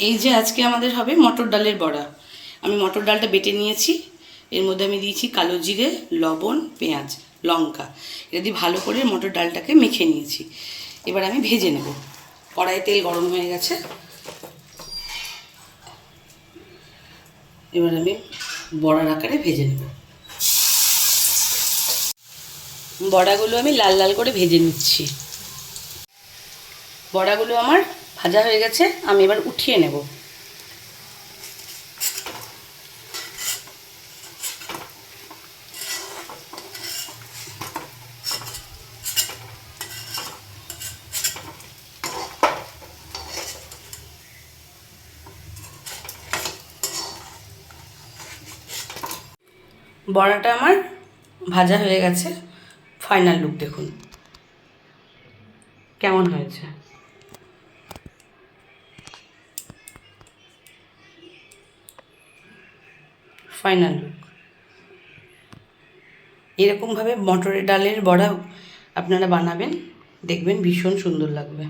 এই যে আজকে আমাদের হবে মটর ডালের বড়া। আমি মটর ডালটা বেটে নিয়েছি। এর মধ্যে আমি দিয়েছি কালো জিরে, লবণ, পেঁয়াজ, লঙ্কা। এটা দিয়ে ভালো করে মটর ডালটাকে মেখে নিয়েছি। এবার আমি ভেজে নেব। কড়াইয়ে তেল গরম হয়ে গেছে। এবার আমি বড়ার আকারে ভেজে নেব। বড়াগুলো আমি লাল লাল করে ভেজে নিচ্ছি। বড়াগুলো আমার ভাজা হয়ে গেছে, আমি এবার উঠিয়ে নেব। বড়াটা আমার ভাজা হয়ে গেছে, ফাইনাল লুক দেখুন। কেমন হয়েছে? ফাইনাল লুক এরকমভাবে মটরের ডালের বড়া আপনারা বানাবেন দেখবেন ভীষণ সুন্দর লাগবে।